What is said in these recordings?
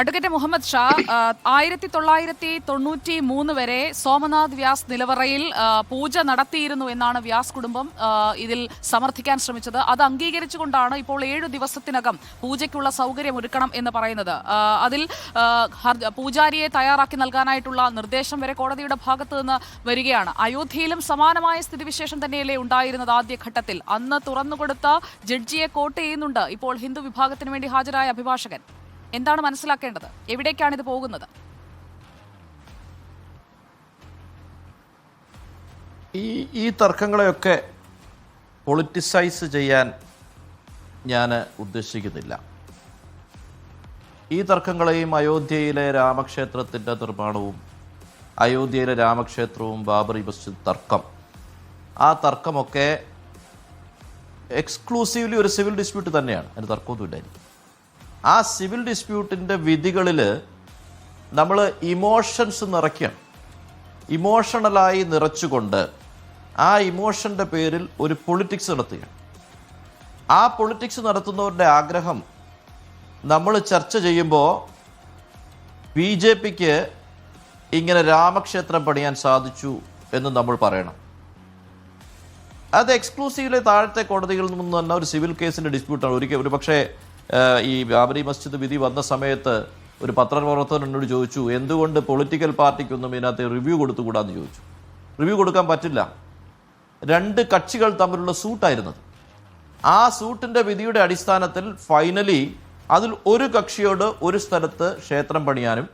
Advocate Muhammad Shah ആയിരത്തി തൊള്ളായിരത്തി തൊണ്ണൂറ്റി മൂന്ന് വരെ സോമനാഥ് വ്യാസ് നിലവറയിൽ പൂജ നടത്തിയിരുന്നു എന്നാണ് വ്യാസ് കുടുംബം ഇതിൽ സമർത്ഥിക്കാൻ ശ്രമിച്ചത്. അത് അംഗീകരിച്ചുകൊണ്ടാണ് ഇപ്പോൾ ഏഴു ദിവസത്തിനകം പൂജയ്ക്കുള്ള സൗകര്യം ഒരുക്കണം എന്ന് പറയുന്നത്. അതിൽ പൂജാരിയെ തയ്യാറാക്കി നൽകാനായിട്ടുള്ള നിർദ്ദേശം വരെ കോടതിയുടെ ഭാഗത്തു നിന്ന് വരികയാണ്. അയോധ്യയിലും സമാനമായ സ്ഥിതിവിശേഷം തന്നെയല്ലേ ഉണ്ടായിരുന്നത് ആദ്യഘട്ടത്തിൽ അന്ന് തുറന്നുകൊടുത്ത ജഡ്ജിയെ കോട്ട് ചെയ്യുന്നുണ്ട് ഇപ്പോൾ ഹിന്ദു വിഭാഗത്തിന് വേണ്ടി ഹാജരായ അഭിഭാഷകൻ. എന്താണ് മനസ്സിലാക്കേണ്ടത്? എവിടേക്കാണ് ഇത് പോകുന്നത്? ഈ ഈ തർക്കങ്ങളെയൊക്കെ പൊളിറ്റിസൈസ് ചെയ്യാൻ ഞാൻ ഉദ്ദേശിക്കുന്നില്ല. ഈ തർക്കങ്ങളെയും അയോധ്യയിലെ രാമക്ഷേത്രത്തിന്റെ നിർമ്മാണവും അയോധ്യയിലെ രാമക്ഷേത്രവും ബാബറി മസ്ജിദ് തർക്കം ആ തർക്കമൊക്കെ എക്സ്ക്ലൂസീവ്ലി ഒരു സിവിൽ ഡിസ്പ്യൂട്ട് തന്നെയാണ്. അതിന് തർക്കമൊന്നുമില്ലായിരിക്കും. ആ സിവിൽ ഡിസ്പ്യൂട്ടിന്റെ വിധികളിൽ നമ്മൾ ഇമോഷൻസ് നിറയ്ക്കണം. ഇമോഷണലായി നിറച്ചുകൊണ്ട് ആ ഇമോഷന്റെ പേരിൽ ഒരു പൊളിറ്റിക്സ് നടത്തുകയാണ്. ആ പൊളിറ്റിക്സ് നടത്തുന്നവരുടെ ആഗ്രഹം നമ്മൾ ചർച്ച ചെയ്യുമ്പോൾ ബി ജെ പിക്ക് ഇങ്ങനെ രാമക്ഷേത്രം പണിയാൻ സാധിച്ചു എന്ന് നമ്മൾ പറയണം. അത് എക്സ്ക്ലൂസീവ്ലി താഴത്തെ കോടതികളിൽ നിന്ന് തന്നെ ഒരു സിവിൽ കേസിന്റെ ഡിസ്പ്യൂട്ടാണ്. ഒരിക്കൽ ഒരു പക്ഷേ ഈ ബാബരി മസ്ജിദ് വിധി വന്ന സമയത്ത് ഒരു പത്രപ്രവർത്തകൻ എന്നോട് ചോദിച്ചു എന്തുകൊണ്ട് പൊളിറ്റിക്കൽ പാർട്ടിക്കൊന്നും ഇതിനകത്ത് റിവ്യൂ കൊടുത്തുകൂടാന്ന് ചോദിച്ചു? റിവ്യൂ കൊടുക്കാൻ പറ്റില്ല. രണ്ട് കക്ഷികൾ തമ്മിലുള്ള സൂട്ടായിരുന്നത് ആ സൂട്ടിന്റെ വിധിയുടെ അടിസ്ഥാനത്തിൽ ഫൈനലി അതിൽ ഒരു കക്ഷിയോട് ഒരു സ്ഥലത്ത് ക്ഷേത്രം പണിയാനും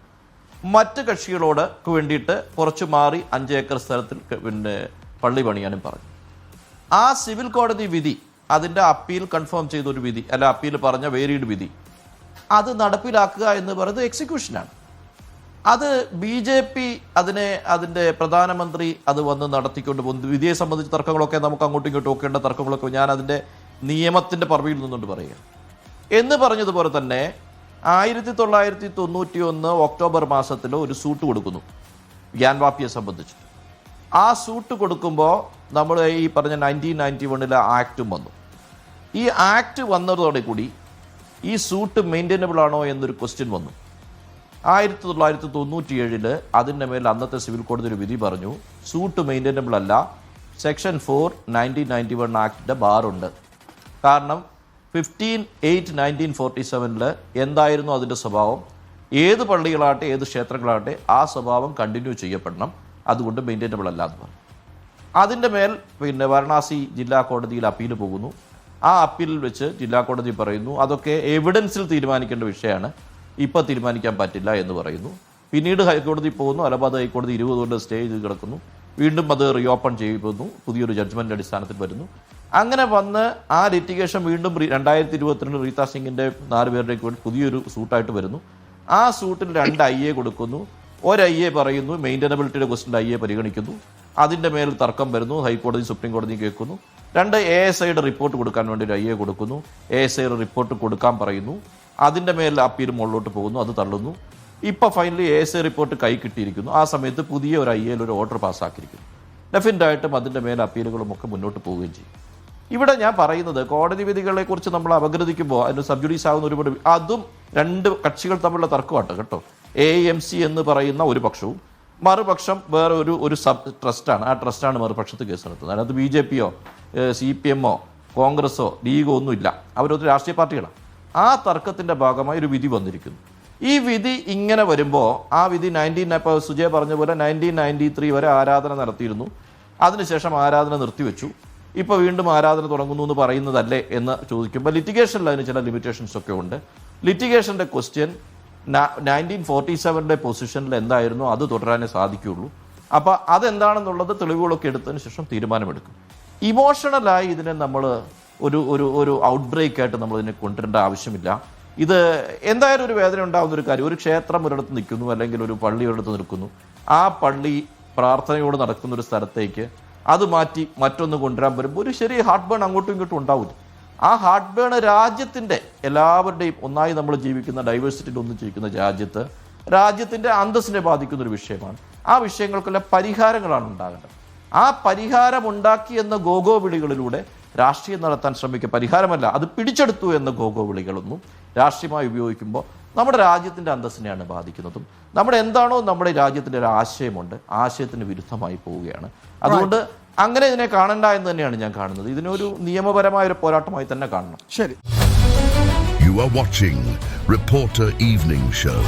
മറ്റ് കക്ഷികളോട് വേണ്ടിയിട്ട് കുറച്ച് മാറി അഞ്ച് ഏക്കർ സ്ഥലത്തിൽ പിന്നെ പള്ളി പണിയാനും പറഞ്ഞു. ആ സിവിൽ കോടതി വിധി അതിന്റെ അപ്പീൽ കൺഫേം ചെയ്ത ഒരു വിധി അല്ല അപ്പീൽ പറഞ്ഞ വേരീഡ് വിധി. അത് നടപ്പിലാക്കുക എന്ന് പറയുന്നത് എക്സിക്യൂഷനാണ് അത് ബി ജെ പി അതിനെ അതിന്റെ പ്രധാനമന്ത്രി അത് വന്ന് നടത്തിക്കൊണ്ട് പോകുന്നു വിധിയെ സംബന്ധിച്ച് തർക്കങ്ങളൊക്കെ നമുക്ക് അങ്ങോട്ടും ഇങ്ങോട്ടും ഒക്കേണ്ട തർക്കങ്ങളൊക്കെ ഞാൻ അതിന്റെ നിയമത്തിന്റെ പറവിയിൽ നിന്നുകൊണ്ട് പറയുക എന്ന് പറഞ്ഞതുപോലെ തന്നെ ആയിരത്തി തൊള്ളായിരത്തി തൊണ്ണൂറ്റി ഒന്ന് ഒക്ടോബർ മാസത്തിൽ ഒരു സൂട്ട് കൊടുക്കുന്നു ഗ്യാൻ വാപ്പിയെ സംബന്ധിച്ച് ആ സൂട്ട് കൊടുക്കുമ്പോൾ നമ്മൾ ഈ പറഞ്ഞ നയന്റീൻ നയന്റി വണ്ണിലെ ആക്റ്റും വന്നു. ഈ ആക്ട് വന്നതോടെ കൂടി ഈ സൂട്ട് മെയിന്റൈനബിൾ ആണോ എന്നൊരു ക്വസ്റ്റ്യൻ വന്നു. ആയിരത്തി തൊള്ളായിരത്തി തൊണ്ണൂറ്റി ഏഴിൽ അതിന്റെ മേൽ അന്നത്തെ സിവിൽ കോടതി ഒരു വിധി പറഞ്ഞു സൂട്ട് മെയിന്റൈനബിൾ അല്ല section four nineteen ninety one ആക്ടിന്റെ ബാറുണ്ട് കാരണം ഫിഫ്റ്റീൻ എയ്റ്റ് നയന്റീൻ ഫോർട്ടി സെവനിൽ എന്തായിരുന്നു അതിന്റെ സ്വഭാവം? ഏത് പള്ളികളാകട്ടെ ഏത് ക്ഷേത്രങ്ങളാകട്ടെ ആ സ്വഭാവം കണ്ടിന്യൂ ചെയ്യപ്പെടണം. അതുകൊണ്ട് മെയിന്റൈനബിൾ അല്ല എന്ന് പറഞ്ഞു. അതിന്റെ മേൽ പിന്നെ വാരണാസി ജില്ലാ കോടതിയിൽ അപ്പീൽ പോകുന്നു. ആ അപ്പീലിൽ വെച്ച് ജില്ലാ കോടതി പറയുന്നു. അതൊക്കെ എവിഡൻസിൽ തീരുമാനിക്കേണ്ട വിഷയമാണ്. ഇപ്പോൾ തീരുമാനിക്കാൻ പറ്റില്ല എന്ന് പറയുന്നു. പിന്നീട് ഹൈക്കോടതി പോകുന്നു. അലഹബാദ് ഹൈക്കോടതി ഇരുപത് കൊണ്ട് സ്റ്റേ ചെയ്ത് കിടക്കുന്നു. വീണ്ടും അത് റീഓപ്പൺ ചെയ്യുന്നു പുതിയൊരു ജഡ്ജ്മെന്റ് അടിസ്ഥാനത്തിൽ വരുന്നു. അങ്ങനെ വന്ന് ആ ലിറ്റിഗേഷൻ വീണ്ടും രണ്ടായിരത്തി ഇരുപത്തിരണ്ട് റീത സിംഗിന്റെ നാല് പേരുടെയൊക്കെ വേണ്ടി പുതിയൊരു സൂട്ടായിട്ട് വരുന്നു. ആ സൂട്ടിൽ രണ്ട് ഐ എ കൊടുക്കുന്നു. ഒരു ഐ എ പറയുന്നു. മെയിന്റനബിലിറ്റിയുടെ ക്വസ്റ്റിന്റെ ഐ എ പരിഗണിക്കുന്നു. അതിന്റെ മേൽ തർക്കം വരുന്നു. ഹൈക്കോടതി സുപ്രീം കോടതി കേൾക്കുന്നു. രണ്ട് എ എസ് ഐയുടെ റിപ്പോർട്ട് കൊടുക്കാൻ വേണ്ടി ഒരു ഐ എ കൊടുക്കുന്നു. എ എസ് ഐയുടെ റിപ്പോർട്ട് കൊടുക്കാൻ പറയുന്നു. അതിന്റെ മേലിൽ അപ്പീൽ മുകളിലോട്ട് പോകുന്നു അത് തള്ളുന്നു. ഇപ്പോൾ finally A S I report കൈ കിട്ടിയിരിക്കുന്നു. ആ സമയത്ത് പുതിയ ഒരു ഐ എയിൽ ഒരു ഓർഡർ പാസ്സാക്കിയിരിക്കുന്നു. ഡെഫിനറ്റായിട്ടും അതിന്റെ മേൽ അപ്പീലുകളും ഒക്കെ മുന്നോട്ട് പോവുകയും ചെയ്യും. ഇവിടെ ഞാൻ പറയുന്നത് കോടതി വിധികളെക്കുറിച്ച് നമ്മൾ അപഗ്രഥിക്കുമ്പോൾ അതിന് സബ്ജുഡീസ് ആകുന്ന ഒരുപാട് അതും രണ്ട് കക്ഷികൾ തമ്മിലുള്ള തർക്കമാട്ടോ കേട്ടോ. എ എം സി എന്ന് പറയുന്ന ഒരു പക്ഷവും മറുപക്ഷം വേറെ ഒരു ഒരു സബ് ട്രസ്റ്റാണ്. ആ ട്രസ്റ്റാണ് മറുപക്ഷത്ത് കേസ് നടത്തുന്നത്. അതിനകത്ത് ബി ജെ പിയോ സി പി എമ്മോ കോൺഗ്രസ്സോ ലീഗോ ഒന്നുമില്ല. അവരൊരു രാഷ്ട്രീയ പാർട്ടികളാണ്. ആ തർക്കത്തിന്റെ ഭാഗമായി ഒരു വിധി വന്നിരിക്കുന്നു. ഈ വിധി ഇങ്ങനെ വരുമ്പോൾ ആ വിധി നയന്റീൻ ഇപ്പോൾ സുജയ പറഞ്ഞ പോലെ നയന്റീൻ നയന്റി ത്രീ വരെ ആരാധന നടത്തിയിരുന്നു. അതിനുശേഷം ആരാധന നിർത്തിവെച്ചു. ഇപ്പോൾ വീണ്ടും ആരാധന തുടങ്ങുന്നു എന്ന് പറയുന്നതല്ലേ എന്ന് ചോദിക്കുമ്പോൾ ലിറ്റിഗേഷനിൽ അതിന് ചില ലിമിറ്റേഷൻസ് ഒക്കെ ഉണ്ട്. ലിറ്റിഗേഷന്റെ ക്വസ്റ്റ്യൻ നയന്റീൻ ഫോർട്ടി സെവന്റെ പൊസിഷനിൽ എന്തായിരുന്നു അത് തുടരാനേ സാധിക്കുകയുള്ളൂ. അപ്പോൾ അതെന്താണെന്നുള്ളത് തെളിവുകളൊക്കെ എടുത്തതിന് ശേഷം തീരുമാനമെടുക്കും. ഇമോഷണലായി ഇതിനെ നമ്മൾ ഒരു ഒരു ഒരു ഔട്ട് ബ്രേക്ക് ആയിട്ട് നമ്മൾ ഇതിനെ കൊണ്ടുവരേണ്ട ആവശ്യമില്ല. ഇത് എന്തായാലും ഒരു വേദന ഉണ്ടാകുന്ന ഒരു കാര്യം. ഒരു ക്ഷേത്രം ഒരിടത്ത് നിൽക്കുന്നു അല്ലെങ്കിൽ ഒരു പള്ളി ഒരിടത്ത് നിൽക്കുന്നു. ആ പള്ളി പ്രാർത്ഥനയോട് നടക്കുന്ന ഒരു സ്ഥലത്തേക്ക് അത് മാറ്റി മറ്റൊന്ന് കൊണ്ടുവരാൻ വരുമ്പോൾ ഒരു ശരി ഹാർട്ട് ബേൺ അങ്ങോട്ടും ഇങ്ങോട്ടും ഉണ്ടാവില്ല. ആ ഹാർട്ട് ബേൺ രാജ്യത്തിന്റെ എല്ലാവരുടെയും ഒന്നായി നമ്മൾ ജീവിക്കുന്ന ഡൈവേഴ്സിറ്റിയിൽ ഒന്നും ജീവിക്കുന്ന രാജ്യത്ത് രാജ്യത്തിന്റെ അന്തസ്സിനെ ബാധിക്കുന്ന ഒരു വിഷയമാണ്. ആ വിഷയങ്ങൾക്കെല്ലാം പരിഹാരങ്ങളാണ് ഉണ്ടാകേണ്ടത്. ആ പരിഹാരം ഉണ്ടാക്കി എന്ന ഗോഗോ വിളികളിലൂടെ രാഷ്ട്രീയം നടത്താൻ ശ്രമിക്കുക പരിഹാരമല്ല അത് പിടിച്ചെടുത്തു എന്ന ഗോഗോ വിളികളൊന്നും രാഷ്ട്രീയമായി ഉപയോഗിക്കുമ്പോൾ നമ്മുടെ രാജ്യത്തിന്റെ അന്തസ്സിനെയാണ് ബാധിക്കുന്നതും. നമ്മുടെ എന്താണോ നമ്മുടെ രാജ്യത്തിന്റെ ഒരു ആശയമുണ്ട് ആശയത്തിന് വിരുദ്ധമായി പോവുകയാണ്. അതുകൊണ്ട് അങ്ങനെ ഇതിനെ കാണണ്ട എന്ന് തന്നെയാണ് ഞാൻ കാണുന്നത്. ഇതിനൊരു നിയമപരമായ ഒരു പോരാട്ടമായി തന്നെ കാണണം. ശരി. You are watching Reporter evening Show.